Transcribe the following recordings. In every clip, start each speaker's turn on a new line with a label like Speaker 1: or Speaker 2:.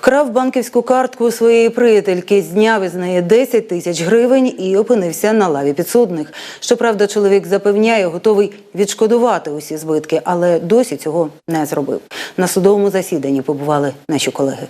Speaker 1: Вкрав банківську картку своєї приятельки, зняв із неї 10 тисяч гривень і опинився на лаві підсудних. Щоправда, чоловік запевняє, готовий відшкодувати усі збитки, але досі цього не зробив. На судовому засіданні побували наші колеги.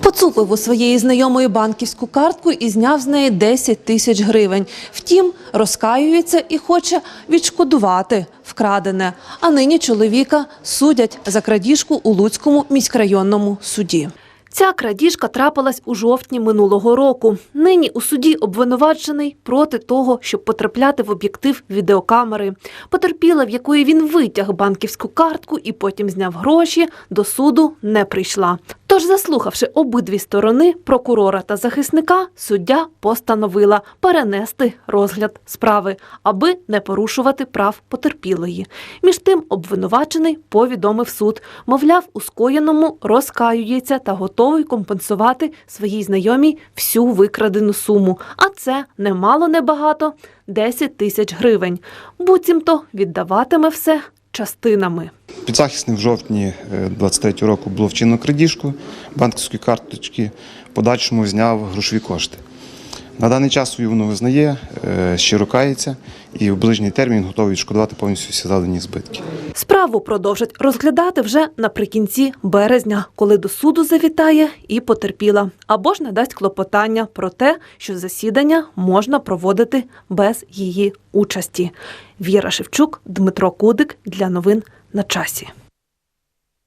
Speaker 2: Поцупив у своєї знайомої банківську картку і зняв з неї 10 тисяч гривень. Втім, розкаюється і хоче відшкодувати вкрадене. А нині чоловіка судять за крадіжку у Луцькому міськрайонному суді. Ця крадіжка трапилась у жовтні минулого року. Нині у суді обвинувачений проти того, щоб потрапляти в об'єктив відеокамери. Потерпіла, в якої він витяг банківську картку і потім зняв гроші, до суду не прийшла. Тож, заслухавши обидві сторони, прокурора та захисника, суддя постановила перенести розгляд справи, аби не порушувати прав потерпілої. Між тим, обвинувачений повідомив суд, мовляв, у скоєному розкаюється та готовий компенсувати своїй знайомій всю викрадену суму. А це немало небагато 10 тисяч гривень. Буцімто віддаватиме все частинами.
Speaker 3: Підзахисний в жовтні 23 року було вчинено крадіжку банківської карточки, подальшому зняв грошові кошти. На даний час вину визнає, е, щиро кається і в ближній термін готовий відшкодувати повністю всі завдані збитки.
Speaker 2: Справу продовжать розглядати вже наприкінці березня, коли до суду завітає і потерпіла, або ж надасть клопотання про те, що засідання можна проводити без її участі. Віра Шевчук, Дмитро Кудик для новин на часі.